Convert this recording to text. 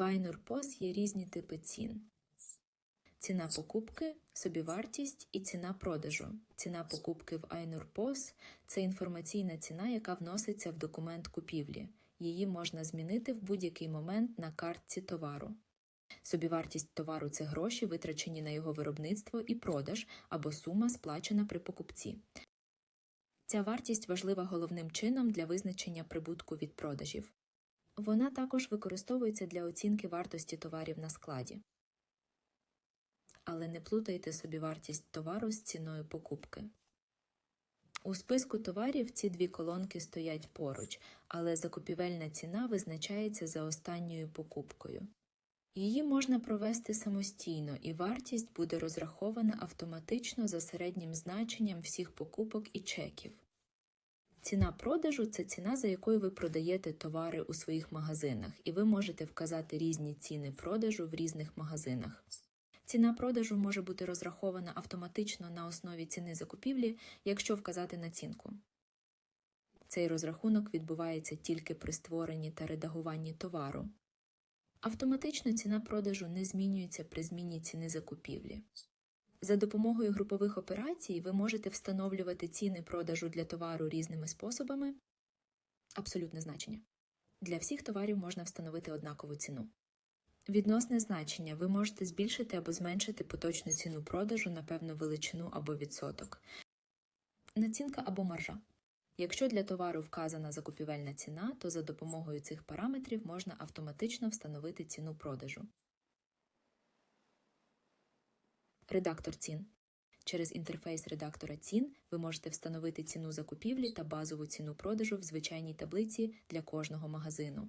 В iNurpos є різні типи цін. Ціна покупки, собівартість і ціна продажу. Ціна покупки в iNurpos – це інформаційна ціна, яка вноситься в документ купівлі. Її можна змінити в будь-який момент на картці товару. Собівартість товару це гроші, витрачені на його виробництво і продаж, або сума, сплачена при покупці. Ця вартість важлива головним чином для визначення прибутку від продажів. Вона також використовується для оцінки вартості товарів на складі. Але не плутайте собі вартість товару з ціною покупки. У списку товарів ці дві колонки стоять поруч, але закупівельна ціна визначається за останньою покупкою. Її можна провести самостійно, і вартість буде розрахована автоматично за середнім значенням всіх покупок і чеків. Ціна продажу це ціна, за якою ви продаєте товари у своїх магазинах, і ви можете вказати різні ціни продажу в різних магазинах. Ціна продажу може бути розрахована автоматично на основі ціни закупівлі, якщо вказати націнку. Цей розрахунок відбувається тільки при створенні та редагуванні товару. Автоматично ціна продажу не змінюється при зміні ціни закупівлі. За допомогою групових операцій ви можете встановлювати ціни продажу для товару різними способами. Абсолютне значення. Для всіх товарів можна встановити однакову ціну. Відносне значення ви можете збільшити або зменшити поточну ціну продажу на певну величину або відсоток. Націнка або маржа. Якщо для товару вказана закупівельна ціна, то за допомогою цих параметрів можна автоматично встановити ціну продажу. Редактор цін. Через інтерфейс редактора цін ви можете встановити ціну закупівлі та базову ціну продажу в звичайній таблиці для кожного магазину.